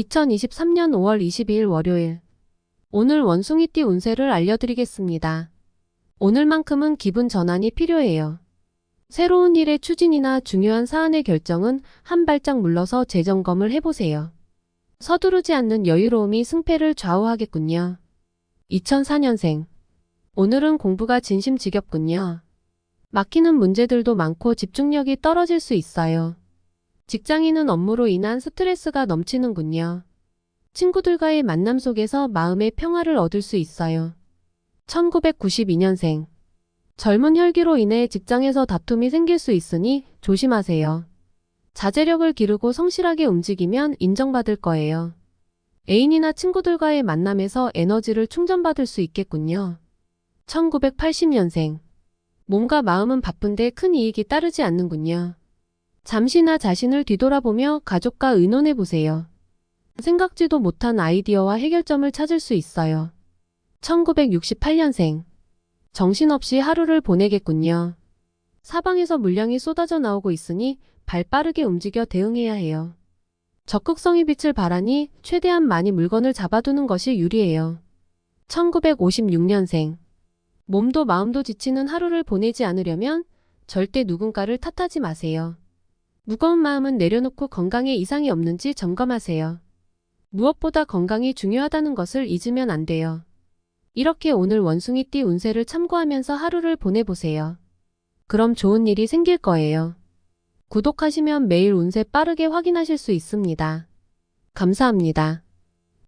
2023년 5월 22일 월요일. 오늘 원숭이띠 운세를 알려드리겠습니다. 오늘만큼은 기분 전환이 필요해요. 새로운 일의 추진이나 중요한 사안의 결정은 한 발짝 물러서 재점검을 해보세요. 서두르지 않는 여유로움이 승패를 좌우하겠군요. 2004년생. 오늘은 공부가 진심 지겹군요. 막히는 문제들도 많고 집중력이 떨어질 수 있어요. 직장인은 업무로 인한 스트레스가 넘치는군요. 친구들과의 만남 속에서 마음의 평화를 얻을 수 있어요. 1992년생. 젊은 혈기로 인해 직장에서 다툼이 생길 수 있으니 조심하세요. 자제력을 기르고 성실하게 움직이면 인정받을 거예요. 애인이나 친구들과의 만남에서 에너지를 충전받을 수 있겠군요. 1980년생. 몸과 마음은 바쁜데 큰 이익이 따르지 않는군요. 잠시나 자신을 뒤돌아보며 가족과 의논해 보세요. 생각지도 못한 아이디어와 해결점을 찾을 수 있어요. 1968년생. 정신없이 하루를 보내겠군요. 사방에서 물량이 쏟아져 나오고 있으니 발 빠르게 움직여 대응해야 해요. 적극성이 빛을 발하니 최대한 많이 물건을 잡아두는 것이 유리해요. 1956년생. 몸도 마음도 지치는 하루를 보내지 않으려면 절대 누군가를 탓하지 마세요. 무거운 마음은 내려놓고 건강에 이상이 없는지 점검하세요. 무엇보다 건강이 중요하다는 것을 잊으면 안 돼요. 이렇게 오늘 원숭이띠 운세를 참고하면서 하루를 보내보세요. 그럼 좋은 일이 생길 거예요. 구독하시면 매일 운세 빠르게 확인하실 수 있습니다. 감사합니다.